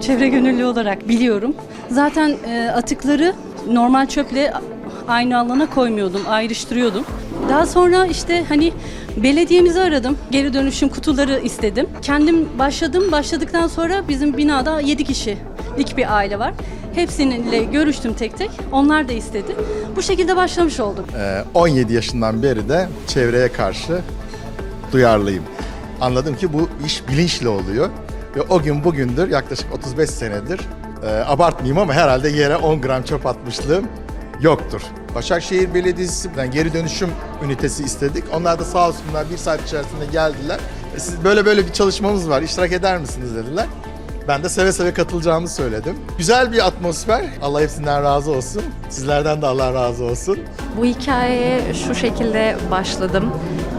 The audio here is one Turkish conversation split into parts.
çevre gönüllü olarak biliyorum. Zaten e, atıkları normal çöple aynı alana koymuyordum, ayrıştırıyordum. Daha sonra işte hani belediyemizi aradım. Geri dönüşüm kutuları istedim. Kendim başladım. Başladıktan sonra bizim binada 7 kişilik bir aile var. Hepsininle görüştüm tek tek. Onlar da istedi. Bu şekilde başlamış olduk. Ee, 17 yaşından beri de çevreye karşı duyarlıyım. Anladım ki bu iş bilinçli oluyor. Ve o gün bugündür yaklaşık 35 senedir e, abartmayayım ama herhalde yere 10 gram çöp atmışlığım yoktur. Başakşehir Belediyesi'nden geri dönüşüm ünitesi istedik. Onlar da sağ olsunlar bir saat içerisinde geldiler. E, siz böyle böyle bir çalışmamız var iştirak eder misiniz dediler. Ben de seve seve katılacağımı söyledim. Güzel bir atmosfer. Allah hepsinden razı olsun. Sizlerden de Allah razı olsun. Bu hikayeye şu şekilde başladım.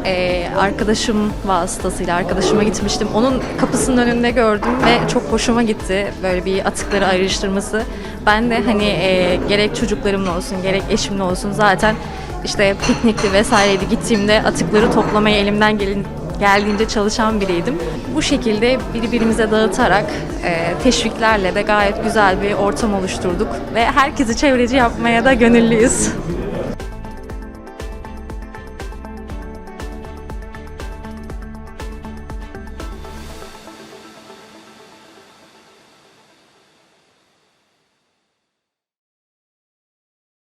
Ee, arkadaşım vasıtasıyla arkadaşıma gitmiştim. Onun kapısının önünde gördüm ve çok hoşuma gitti böyle bir atıkları ayrıştırması. Ben de hani e, gerek çocuklarımla olsun gerek eşimle olsun zaten işte piknikli vesaireydi gittiğimde atıkları toplamaya elimden gelin, geldiğince çalışan biriydim. Bu şekilde birbirimize dağıtarak e, teşviklerle de gayet güzel bir ortam oluşturduk ve herkesi çevreci yapmaya da gönüllüyüz.